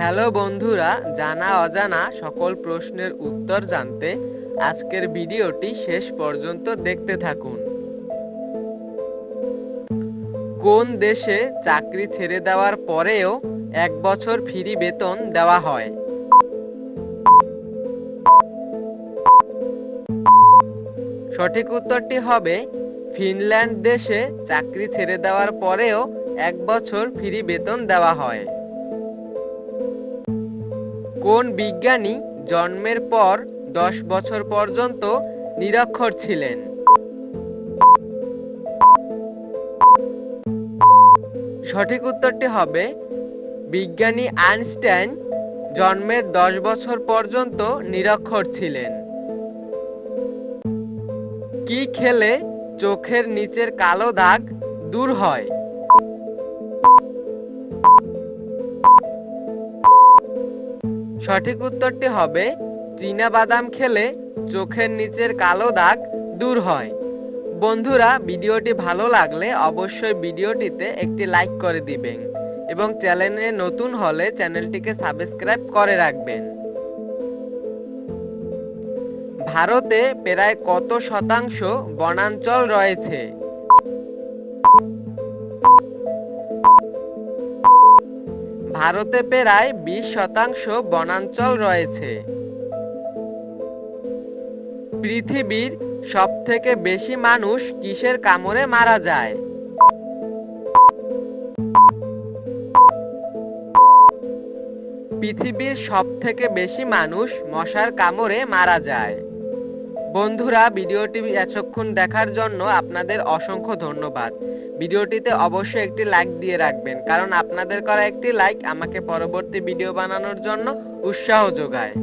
Hello বন্ধুরা, জানা অজানা সকল প্রশ্নের উত্তর জানতে আজকের ভিডিওটি শেষ পর্যন্ত দেখতে থাকুন। কোন দেশে চাকরি ছেড়ে দেওয়ার পরেও এক বছর ফ্রি বেতন দেওয়া হয়? সঠিক উত্তরটি হবে, ফিনল্যান্ড দেশে চাকরি ছেড়ে দেওয়ার পরেও এক বছর ফ্রি বেতন দেওয়া হয়। কোন বিজ্ঞানী জন্মের পর দশ বছর পর্যন্ত নিরক্ষর ছিলেন? সঠিক উত্তরটি হবে বিজ্ঞানী আইনস্টাইন জন্মের দশ বছর পর্যন্ত নিরক্ষর ছিলেন। কি খেলে চোখের নিচের কালো দাগ দূর হয়? সঠিক উত্তরটি হবে, চীনা বাদাম খেলে চোখের নিচের কালো দাগ দূর হয়। বন্ধুরা, ভিডিওটি ভালো লাগলে অবশ্যই ভিডিওটিতে একটি লাইক করে দিবেন এবং চ্যানেলে নতুন হলে চ্যানেলটিকে সাবস্ক্রাইব করে রাখবেন। ভারতে প্রায় কত শতাংশ বনাঞ্চল রয়েছে? ভারতে প্রায় বিশ শতাংশ বনাঞ্চল রয়েছে। পৃথিবীর সব থেকে বেশি মানুষ কিসের কামড়ে মারা যায়? পৃথিবীর সব থেকে বেশি মানুষ মশার কামড়ে মারা যায়। বন্ধুরা, ভিডিওটি এতক্ষণ দেখার জন্য আপনাদের অসংখ্য ধন্যবাদ। ভিডিওটিতে অবশ্যই একটি লাইক দিয়ে রাখবেন, কারণ আপনাদের করা একটি লাইক আমাকে পরবর্তী ভিডিও বানানোর জন্য উৎসাহ যোগায়।